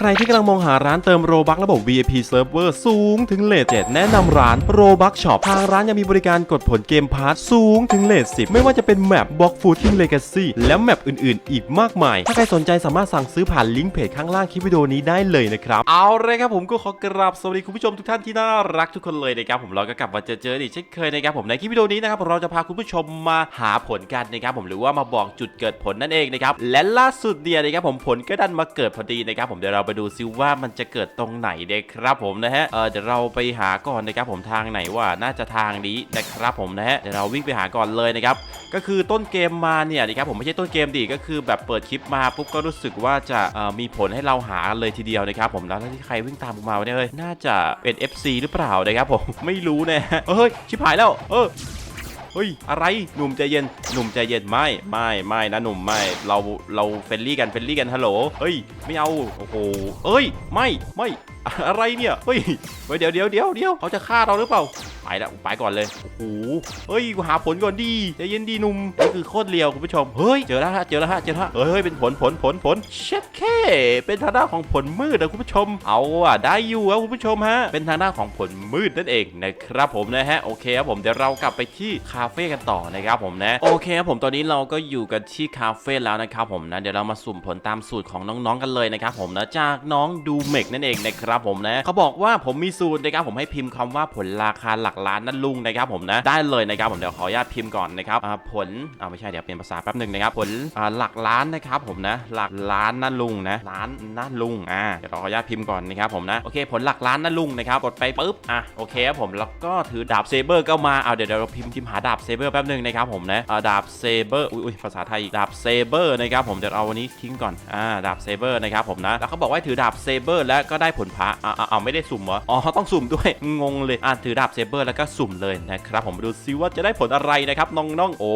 ใครที่กำลังมองหาร้านเติมโรบักระบบ VIP Server สูงถึงเลท7แนะนำร้านโรบักช็อปทางร้านยังมีบริการกดผลเกมพาร์ทสูงถึงเลท10ไม่ว่าจะเป็นแมปบล็อกฟูทิ้งเลกาซีและแมปอื่นๆ อีกมากมาย ถ้าใครสนใจสามารถสั่งซื้อผ่านลิงก์เพจข้างล่างคลิปวิดีโอนี้ได้เลยนะครับ เอาเลยครับผมก็ขอกราบสวัสดีคุณผู้ชมทุกท่านที่น่ารักทุกคนเลยนะครับผมเราก็กลับมาเจอเจออีกเช่นเคยนะครับผมในคลิปวิดีโอนี้นะครับเราจะพาคุณผู้ชมมาหาผลกันนะครับผมหรือว่ามาบอกจุดเกิดผลนั่นเองนะครับและล่าสุดเนี่ยนะครับผมผลก็ดันมาเกิดพอดีนะครับผมเดี๋ยวเราไปดูซิว่ามันจะเกิดตรงไหนเด็กครับผมนะฮะเออเดี๋ยวเราไปหาก่อนนะครับผมทางไหนว่าน่าจะทางนี้นะครับผมนะฮะเดี๋ยวเราวิ่งไปหาก่อนเลยนะครับก็คือต้นเกมมาเนี่ยนะครับผมไม่ใช่ต้นเกมดิก็คือแบบเปิดคลิปมาปุ๊บก็รู้สึกว่าจะมีผลให้เราหาเลยทีเดียวนะครับผมแล้วที่ใครวิ่งตามผมมาเนี่ยเฮ้ยน่าจะเป็น FC หรือเปล่านะครับผมไม่รู้นะเฮ้ยชิบหายแล้วเออ ฮ้ยอะไรหนุ่มใจเย็นหนุ่มใจเย็นไม่ไม่ไม่นะหนุ่มไม่เราเราเฟรนลี่กันเฟรนลี่กันฮัลโหลเฮ้ยไม่เอาโอ้โหเอ้ย ไม่ไม่อะไรเนี่ยเฮ้ยเฮ้ยเดี๋ยวเดี๋ยวเดี๋ยวเดี๋ยวเขาจะฆ่าเราหรือเปล่า ไปละไปก่อนเลยโอ้โหเฮ้ยกูหาผลก่อนดีใจเย็นดีนุ่มนี่คือโคตรเลียวคุณผู้ชมเฮ้ยเจอแล้วฮะเจอแล้วฮะเจอแล้วเฮ้ยเป็นผลผลผลผลเช็ดแค่เป็นทางด้านของผลมืดนะคุณผู้ชม เอาอะได้อยู่อะคุณผู้ชมฮะเป็นทางด้านของผลมืดนั่นเองนะครับผมนะฮะโอเคครับผมเดี๋ยวเรากลับไปที่คาเฟ่กันต่อนะครับผมนะโอเคครับผมตอนนี้เราก็อยู่กันที่คาเฟ่แล้วนะครับผมนะเดี๋ยวเรามาสุ่มผลตามสูตรของน้องๆกันเลยนะครับผมนะจากน้องดูเมกนั่นเองนะครับผมนะเขาบอกว่าผมมีสูตรนะครับผมให้พิมพ์คำว่าผลราคาหลักล้านนั่นลุงนะครับผมนะได้เลยนะครับผมเดี๋ยวขออนุญาตพิมพ์ก่อนนะครับผลอ่าไม่ใช่เดี๋ยวเปลี่ยนภาษาแป๊บหนึ่งนะครับผลอ่าหลักล้านนะครับผมนะหลักล้านนั่นลุงนะล้านนั่นลุงอ่าเดี๋ยวขออนุญาตพิมพ์ก่อนนะครับผมนะโอเคผลหลักล้านนั่นลุงนะครับกดไปปุ๊บอะโอเคครับผมแล้วก็ถือดาบเซเบอร์ก็มาเอาเดี๋ยวเดี๋ยวเราพิมพ์พิมพ์หาดาบเซเบอร์แป๊บหนึ่งนะครับผมนะอ่าดาบเซเบอร์อุ้ยภาษาไทยดาบเซเบอร์นะครับผมเดี๋ยวเอาวันนี้ทิ้งก่อนอ่าดาบเซเบอร์นะครับผมนะแล้วเขาบอกว่าถือดาบเซเบอร์แล้วก็ได้ผลพระอ่าอ่าเอาไม่ได้สุ่มเหรออ๋อต้องสุ่มด้วยงงเลยอ่าถือดาบเซเบอร์แล้วก็สุ่มเลยนะครับผมมาดูซิว่าจะได้ผลอะไรนะครับน้องๆโอ้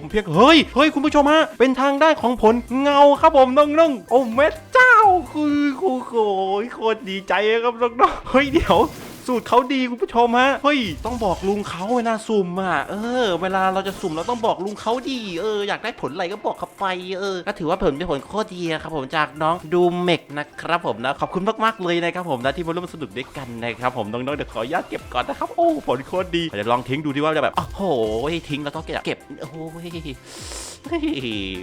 มเพียงเฮ้ยเฮ้ยคุณผู้ชมฮะเป็นทางได้ของผลเงาครับผมน้องๆโอ้แม่เจ้าคือคือโอ้ยโคตรดีใจครับน้องๆเฮ้ยเดี๋ยว สูตรเขาดีคุณผู้ชมฮะเฮ้ยต้องบอกลุงเขาเวลาสุ่มอะเออ เวลาเราจะสุ่มเราต้องบอกลุงเขาดีเอออยากได้ผลอะไรก็บอกเขาไปเออก็ถือว่าผลเป็นผลโคตรดีครับผมจากน้องดูเมกนะครับผมนะขอบคุณมากๆเลยนะครับผมนะที่มาร่วมสนุกด้วยกันนะครับผมน้องๆเดี๋ยวขออนุญาตเก็บก่อนนะครับโอ้ผลโคตรดีเดี๋ยวลองทิ้งดูดิว่าจะแบบโอ้โหทิ้งแล้วต้องเก็บเก็บโอ้โหเฮ้ย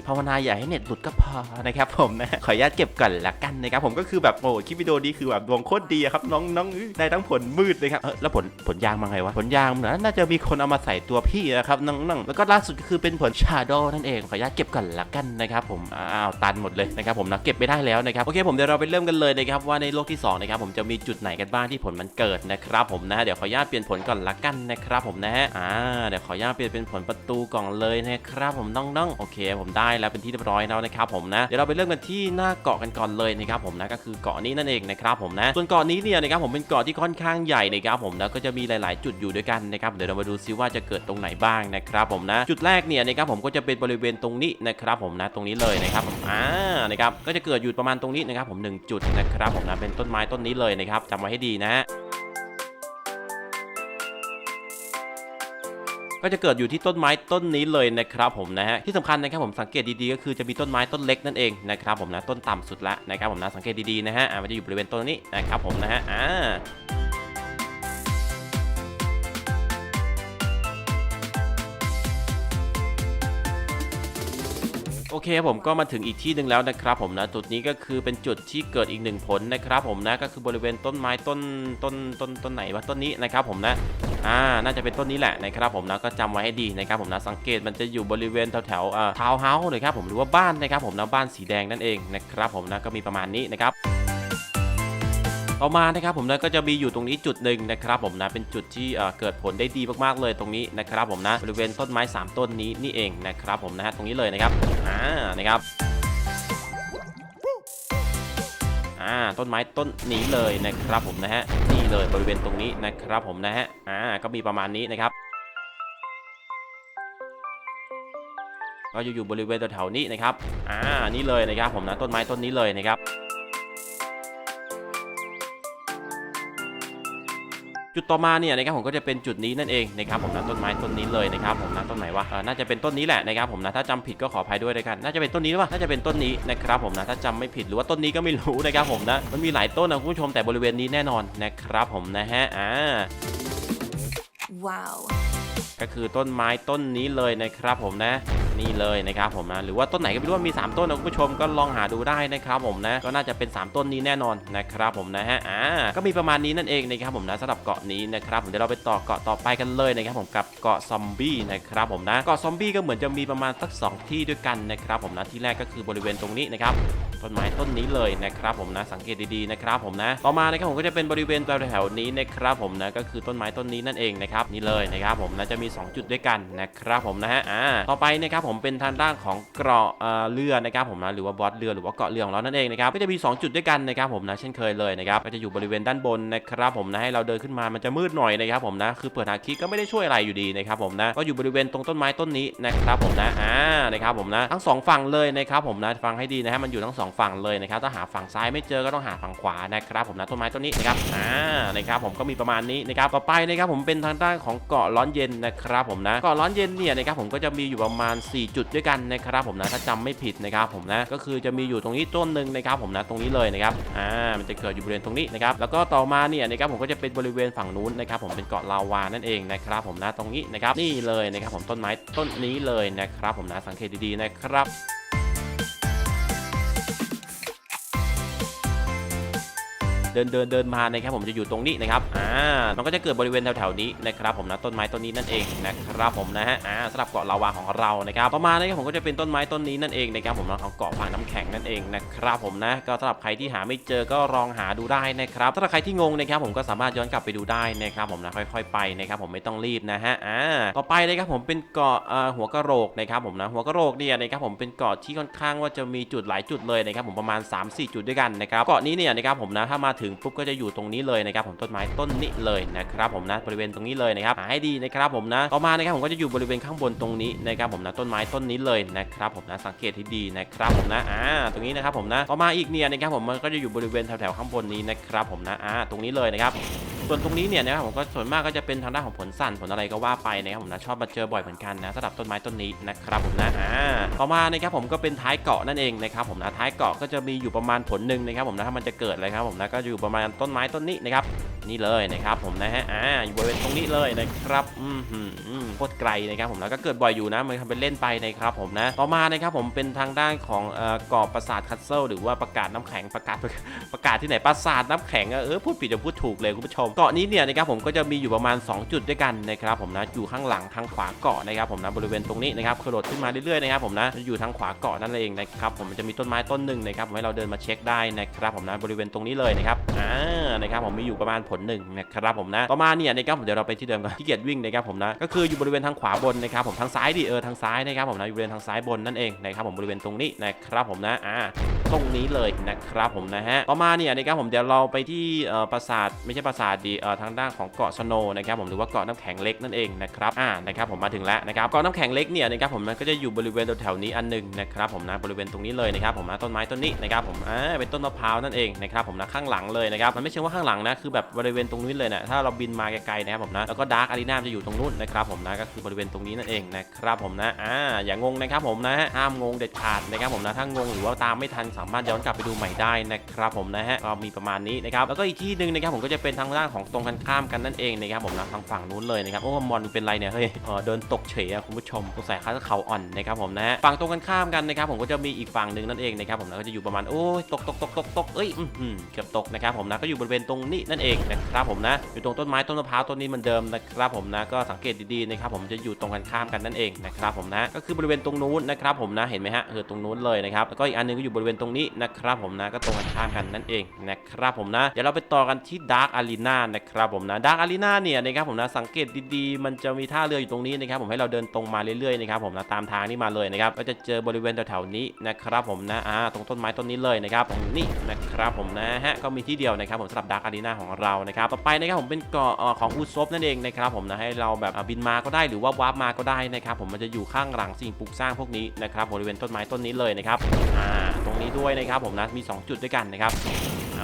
ภาวนาอย่าให้เน็ตหลุดก็พอนะครับผมนะขออนุญาตเก็บก่อนละกันนะครับผมก็คือแบบโอ้คลิปวิดีโอนี้คือแบบดวงโคตรดีอะครับน้องน้องได้ทั้งผลมืดเลยครับเออแล้วผลผลยางมาไงวะผลยางเหมือนน่าจะมีคนเอามาใส่ตัวพี่นะครับน้องๆแล้วก็ล่าสุดก็คือเป็นผลชาโดนั่นเองขออนุญาตเก็บก่อนละกันนะครับผมอ้าวตันหมดเลยนะครับผมนะเก็บไม่ได้แล้วนะครับโอเคผมเดี๋ยวเราไปเริ่มกันเลยนะครับว่าในโลกที่สองนะครับผมจะมีจุดไหนกันบ้างที่ผลมันเกิดนะครับผมนะเดี๋ยวขออนุญาตเปลี่ยนผลก่อนละกันนะครับผมนะฮะอ่าเดี๋ยวขออนุญาตเปลี่ยนเป็นผลประตูกล่องเลยนะครับผมน้องโอเค ผมได้แล้วเป็นที่เรียบร้อยแล้วนะครับผมนะเดี๋ยวเราไปเริ่มกันที่หน้าเกาะกันก่อนเลยนะครับผมนะก็คือเกาะนี้นั่นเองนะครับผมนะส่วนเกาะนี้เนี่ยนะครับผมเป็นเกาะที่ค่อนข้างใหญ่นะครับผมนะก็จะมีหลาย ๆ จุดอยู่ด้วยกันนะครับเดี๋ยวเรามาดูซิว่าจะเกิดตรงไหนบ้างนะครับผมนะจุดแรกเนี่ยนะครับผมก็จะเป็นบริเวณตรงนี้นะครับผมนะตรงนี้เลยนะครับผมอ่านะครับก็จะเกิดอยู่ประมาณตรงนี้นะครับผมหนึ่งจุดนะครับผมนะเป็นต้นไม้ต้นนี้เลยนะครับจำไว้ให้ดีนะ ก็จะเกิดอยู่ที่ต้นไม้ต้นนี้เลยนะครับผมนะฮะที่สำคัญนะครับผมสังเกตดีๆก็คือจะมีต้นไม้ต้นเล็กนั่นเองนะครับผมนะต้นต่ำสุดละนะครับผมนะสังเกตดีๆนะฮะมันจะอยู่บริเวณต้นนี้นะครับผมนะฮะอ่าโอเคครับผมก็มาถึงอีกที่หนึ่งแล้วนะครับผมนะจุดนี้ก็คือเป็นจุดที่เกิดอีกหนึ่งผลนะครับผมนะก็คือบริเวณต้นไม้ต้นต้นต้นต้นไหนวะต้นนี้นะครับผมนะ อ่าน่าจะเป็นต้นนี้แหละนะครับผมนะก็จำไว้ให้ดีนะครับผมนะสังเกตมันจะอยู่บริเวณแถวๆอ่าทาวน์เฮาส์เลยครับผมหรือว่าบ้านนะครับผมนะบ้านสีแดงนั่นเองนะครับผมนะก็มีประมาณนี้นะครับต่อมานะครับผมนะก็จะมีอยู่ตรงนี้จุดหนึ่งนะครับผมนะเป็นจุดที่เอ่อเกิดผลได้ดีมากๆเลยตรงนี้นะครับผมนะบริเวณต้นไม้ 3 ต้นนี้นี่เองนะครับผมนะฮะตรงนี้เลยนะครับอ่านะครับ อ่าต้นไม้ต้นนี้เลยนะครับผมนะฮะนี่เลยบริเวณตรงนี้นะครับผมนะฮะอ่าก็มีประมาณนี้นะครับก็อยู่อยู่บริเวณแถวๆนี้นะครับอ่านี่เลยนะครับผมนะต้นไม้ต้นนี้เลยนะครับ จุดต่อมาเนี่ยนะครับผมก็จะเป็นจุดนี้นั่นเองนะครับผมนะต้นไม้ต้นนี้เลยนะครับผมนะต้นไหนวะเออน่าจะเป็นต้นนี้แหละนะครับผมนะถ้าจำผิดก็ขออภัยด้วยด้วยกัน น่าจะเป็นต้นนี้หรือเปล่าน่าจะเป็นต้นนี้นะครับผมนะถ้าจำไม่ผิดหรือว่าต้นนี้ก็ไม่รู้นะครับผมนะมันมีหลายต้นนะคุณผู้ชมแต่บริเวณนี้แน่นอนนะครับผมนะฮะอ่า Wow. ก็คือต้นไม้ต้นนี้เลยนะครับผมนะ นี่เลยนะครับผมนะหรือว่าต้นไหนก็ไม่รู้ว่ามี 3 ต้นนะคุณผู้ชมก็ลองหาดูได้นะครับผมนะก็น่าจะเป็น 3 ต้นนี้แน่นอนนะครับผมนะฮะอ่าก็มีประมาณนี้นั่นเองนะครับผมนะสำหรับเกาะนี้นะครับผมเดี๋ยวเราไปต่อเกาะต่อไปกันเลยนะครับผมกับเกาะซอมบี้นะครับผมนะเกาะซอมบี้ก็เหมือนจะมีประมาณสัก 2 ที่ด้วยกันนะครับผมนะที่แรกก็คือบริเวณตรงนี้นะครับ ต้นไม้ต้นนี้เลยนะครับผมนะสังเกตดีๆนะครับผมนะต่อมานะครับผมก็จะเป็นบริเวณแถวๆนี้นะครับผมนะก็คือต้นไม้ต้นนี้นั่นเองนะครับนี่เลยนะครับผมนะจะมี 2 จุดด้วยกันนะครับผมนะฮะอ่าต่อไปนะครับผมเป็นทางด้านของเกราะเรือนะครับผมนะหรือว่าบอสเรือหรือว่าเกาะเรือของเรานั่นเองนะครับก็จะมี 2 จุดด้วยกันนะครับผมนะเช่นเคยเลยนะครับก็จะอยู่บริเวณด้านบนนะครับผมนะให้เราเดินขึ้นมามันจะมืดหน่อยนะครับผมนะคือเปิดหาคิดก็ไม่ได้ช่วยอะไรอยู่ดีนะครับผมนะก็อยู่บริเวณตรงต้นไม้ต้นนี้นะครับผมนะอ่านะครับผมนะทั้งสองฝั่งเลยนะครับผมนะฟังให้ดีนะฮะมันอยู่ทั้งสองฝั่งเลยนะครับถ้าหาฝั่งซ้ายไม่เจอก็ต้องหาฝั่งขวานะครับผมนะต้นไม้ต้นนี้นะครับอ่านะครับผมก็มีประมาณนี้นะครับต่อไปนะครับผมเป็นทางด้านของเกาะร้อนเย็นนะครับผมนะเกาะร้อนเย็นเนี่ยนะครับผมก็จะมีอยู่ประมาณ 4 จุดด้วยกันนะครับผมนะถ้าจำไม่ผิดนะครับผมนะก็คือจะมีอยู่ตรงนี้ต้นหนึ่งนะครับผมนะตรงนี้เลยนะครับอ่ามันจะเกิดอยู่บริเวณตรงนี้นะครับแล้วก็ต่อมาเนี่ยนะครับผมก็จะเป็นบริเวณฝั่งนู้นนะครับผมเป็นเกาะลาวานั่นเองนะครับผมนะตรงนี้นะครับนี่เลยนะครับผมต้นไม้ต้นนี้เลยนะครับผมนะสังเกตดีๆนะครับ ดินเดินเดินมานะครับผมจะอยู่ตรงนี้นะครับอ่ามันก็จะเกิดบริเวณแถวๆนี้นะครับผมนะต้นไม้ต้นนี้นั่นเองนะครับผมนะฮะอ่าสำหรับเกาะลาวาของเรานะครับต่อมาณนะครับผมก็จะเป็นต้นไม้ต้นนี้นั่นเองนะครับผมนะของเกาะฟางน้ำแข็งนั่นเองนะครับผมนะก็สำหรับใครที่หาไม่เจอก็ลองหาดูได้นะครับสำหรับใครที่งงนะครับผมก็สามารถย้อนกลับไปดูได้นะครับผมนะค่อย ๆ ไปนะครับผมไม่ต้องรีบนะฮะอ่าต่อไปนะครับผมเป็นเกาะอ่อหัวกะโหลกนะครับผมนะหัวกะโหลกเนี่ยนะครับผมเป็นเกาะที่ค่อนข้างว่าจะมีจุดหลายจุดเลยนะครับผมประมาณ 3-4 จุดด้วยกันนะครับเกาะนี้เนี่ยนะครับผมนะถ้ามาถึงปุ๊บก็จะอยู่ตรงนี้เลยนะครับผมต้นไม้ต้นนี้เลยนะครับผมนะบริเวณตรงนี้เลยนะครับหาให้ดีนะครับผมนะต่อมานะครับผมก็จะอยู่บริเวณข้างบนตรงนี้นะครับผมนะต้นไม้ต้นนี้เลยนะครับผมนะสังเกตให้ดีนะครับผมนะอ่าตรงนี้นะครับผมนะต่อมาอีกเนี่ยนะครับผมมันก็จะอยู่บริเวณแถวๆข้างบนนี้นะครับผมนะอ่าตรงนี้เลยนะครับ ส่วนตรงนี้เนี่ยนะครับผมก็ส่วนมากก็จะเป็นทางด้านของผลสั่นผลอะไรก็ว่าไปนะครับผมนะชอบมาเจอบ่อยเหมือนกันนะสำหรับต้นไม้ต้นนี้นะครับผมนะอ่าต่อมานะครับผมก็เป็นท้ายเกาะนั่นเองนะครับผมนะท้ายเกาะก็จะมีอยู่ประมาณผลหนึ่งนะครับผมนะถ้ามันจะเกิดอะไรครับผมนะก็อยู่ประมาณต้นไม้ต้นนี้นะครับ นี่เลยนะครับผมนะฮะอ่าอยู่บริเวณตรงนี้เลยนะครับอืมหืมอืมโคตรไกลนะครับผมนะก็เกิดบ่อยอยู่นะมันทำเป็นเล่นไปนะครับผมนะต่อมานะครับผมเป็นทางด้านของเอ่อเกาะปราสาทคัสเซิลหรือว่าประกาศน้ำแข็งประกาศประกาศที่ไหนปราสาทน้ำแข็งเออพูดผิดจะพูดถูกเลยคุณผู้ชมเกาะนี้เนี่ยนะครับผมก็จะมีอยู่ประมาณ 2 จุดด้วยกันนะครับผมนะอยู่ข้างหลังทางขวาเกาะนะครับผมนะบริเวณตรงนี้นะครับกระโดดขึ้นมาเรื่อยๆนะครับผมนะอยู่ทางขวาเกาะนั่นเองนะครับผมมันจะมีต้นไม้ต้นหนึ่งนะครับผมให้เราเดินมาเช็คได้นะครับผมนะบริเวณตรงนี้เลยนะครับอ่า นะครับผมมีอยู่ประมาณผลหนึ่งนะครับผมนะต่อมาเนี่ยนะครับผมเดี๋ยวเราไปที่เดิมกันที่เกียจวิ่งนะครับผมนะก็คืออยู่บริเวณทางขวาบนนะครับผมทางซ้ายดิเออทางซ้ายนะครับผมนะอยู่บริเวณทางซ้ายบนนั่นเองนะครับผมบริเวณตรงนี้นะครับผมนะอ่าตรงนี้เลยนะครับผมนะฮะต่อมาเนี่ยนะครับผมเดี๋ยวเราไปที่เอ่อปราสาทไม่ใช่ปราสาทดีเอ่อทางด้านของเกาะสโนนะครับผมหรือว่าเกาะน้ำแข็งเล็กนั่นเองนะครับอ่านะครับผมมาถึงแล้วนะครับเกาะน้ำแข็งเล็กเนี่ยนะครับผมมันก็จะอยู่บริเวณแถวๆนี้อันหนึงนะครับผมนะบริเวณตรงนี้เลยนะครับผมนะต้นไม้ต้นนี้นะครับผมอ่าเป็นต้นมะพร้าวนั่นเองนะครับผมนะข้างหลังเลยนะครับมันไม่ใช่ว่าข้างหลังนะคือแบบบริเวณตรงนี้เลยนะถ้าเราบินมาไกลๆนะครับผมนะแล้วก็ดาร์กอารีนาจะอยู่ตรงนู้นนะครับผมนะก็คือบริเวณตรงนี้นั่นเองนะครับผมนะอ่าอย่างงนะครับผมนะห้ามงงเด็ดขาดนะครับผมนะถ้างงหรือว่าตามไม่ทันสามารถย้อนกลับไปดูใหม่ได้นะครับผมนะฮะก็มีประมาณนี้นะครับแล้วก็อีกที่หนึ่งนะครับผมก็จะเป็นทางด้านของตรงกันข้ามกันนั่นเองนะครับผมนะทางฝั่งนู้นเลยนะครับโอ้มอนเป็นไรเนี่ยเฮ้ยเออเดินตกเฉยอะคุณผู้ชมสงสัยเขาจะเขาอ่อนนะครับผมนะฮะฝั่งตรงกันข้ามกันนะครับผมก็จะมีอีกฝั่งหนึ่งนั่นเองนะครับผมนะก็จะอยู่ประมาณโอ้ยตกตกตกตกตกเอ้ยเกือบตกนะครับผมนะก็อยู่บริเวณตรงนี้นั่นเองนะครับผมนะอยู่ตรงต้นไม้ต้นมะพร้าวต้นนี้เหมือนเดิมนะครับผมนะก็สังเกตดีๆนะครับผมจะอยู่ตรงกันข้ามกันนั่นเองนะครับผมนะก็คือบริเวณตรงนู้นนะครับผมนะเห็นไหมฮะคือตรงนู้นเลยนะครับแล้วก็อีกอันหนึงก็อยู่บริเวณตรงนี้นะครับผมนะก็ตรงกันข้ามกันนั่นเองนะครับผมนะเดี๋ยวเราไปต่อกันที่ดาร์กอารีนานะครับผมนะดาร์กอารีนาเนี่ยนะครับผมนะสังเกตดีๆ มันจะมีท่าเรืออยู่ตรงนี้นะครับผมให้เราเดินตรงมาเรื่อยๆนะครับผมนะตามทางนี้มาเลยนะครับก็จะเจอบริเวณแถวๆนี้นะครับผมนะอ่าตรงต้นไม้ต้นนี้เลยนะครับตรงนี้นะครับผมนะฮะก็มีที่เดียวนะครับผมสำหรับดาร์กอารีนาของเรานะครับต่อไปนะครับผมเป็นเกาะของอูซบนั่นเองนะครับผมนะให้เราแบบบินมาก็ได้หรือว่าวาร์ปมาก็ได้นะครับผมมันจะอยู่ข้างหลังสิ่งปลูกสร้างพวกนี้นะครับบริเวณต้นไม้ต้นนี้เลยนะครับอ่าตรงนี้ด้วยนะครับผมนะมี 2 จุดด้วยกันนะครับ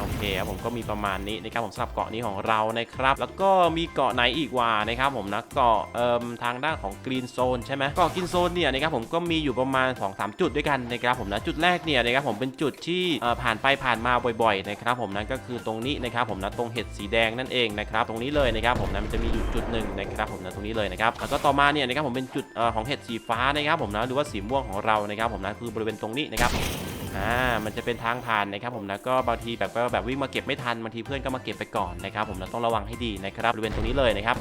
โอเคครับผมก็มีประมาณนี้นะครับผมสำหรับเกาะนี้ของเรานะครับ แล้วก็มีเกาะไหนอีกว่านะครับผมนะเกาะเอ่มทางด้านของกรีนโซนใช่ไหมเกาะกรีนโซนเนี่ยนะครับผมก็มีอยู่ประมาณ 2-3 จุดด้วยกันนะครับผมนะจุดแรกเนี่ยนะครับผมเป็นจุดที่เอ่อผ่านไปผ่านมาบ่อยๆนะครับผมนะก็คือตรงนี้นะครับผมนะตรงเห็ดสีแดงนั่นเองนะครับตรงนี้เลยนะครับผมนะมันจะมีอยู่จุดหนึ่งนะครับผมนะตรงนี้เลยนะครับแล้วก็ต่อมาเนี่ยนะครับผมเป็นจุดเอ่อของเห็ดสีฟ้านะครับผมนะหรือว่าสีม่วงของเรานะครับผมนะคือบริเวณตรงนี้นะครับ อ่ามันจะเป็นทางผ่านนะครับผมนะก็บางทีแบบก็แบบวิ่งมาเก็บไม่ทันบางทีเพื่อนก็มาเก็บไปก่อนนะครับผมนะต้องระวังให้ดีนะครับบริเวณตรงนี้เลยนะครับ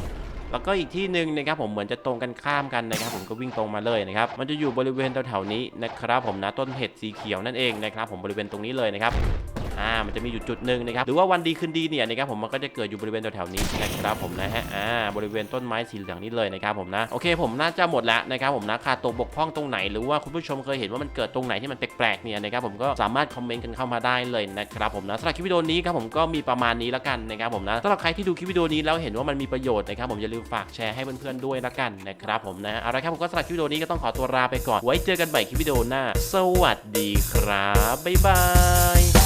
แล้วก็อีกที่หนึ่งนะครับผมเหมือนจะตรงกันข้ามกันนะครับ ผมก็วิ่งตรงมาเลยนะครับมันจะอยู่บริเวณแถวๆนี้นะครับ ผมนะต้นเห็ดสีเขียวนั่นเองนะครับ ผมบริเวณตรงนี้เลยนะครับ อ่ามันจะมีอยู่จุดหนึ่งนะครับหรือว่าวันดีคืนดีเนี่ยนะครับผมมันก็จะเกิดอยู่บริเวณแถวๆนี้นะครับผมนะฮะอ่าบริเวณต้นไม้สีเหลืองนี่เลยนะครับผมนะโอเคผมน่าจะหมดแล้วนะครับผมนะขาดตกบกพร่องตรงไหนหรือว่าคุณผู้ชมเคยเห็นว่ามันเกิดตรงไหนที่มันแปลกๆเนี่ยนะครับผมก็สามารถคอมเมนต์กันเข้ามาได้เลยนะครับผมนะสำหรับคลิปวิดีโอนี้ครับผมก็มีประมาณนี้แล้วกันนะครับผมนะสำหรับใครที่ดูคลิปวิดีโอนี้แล้วเห็นว่ามันมีประโยชน์นะครับผมอย่าลืมฝากแชร์ให้เพื่อนๆด้วยละกันนะครับผมนะเอาละครับผมก็สำหรับคลิปวิดีโอนี้ก็ต้องขอตัวลาไปก่อน ไว้เจอกันใหม่คลิปวิดีโอหน้า สวัสดีครับบ๊ายบาย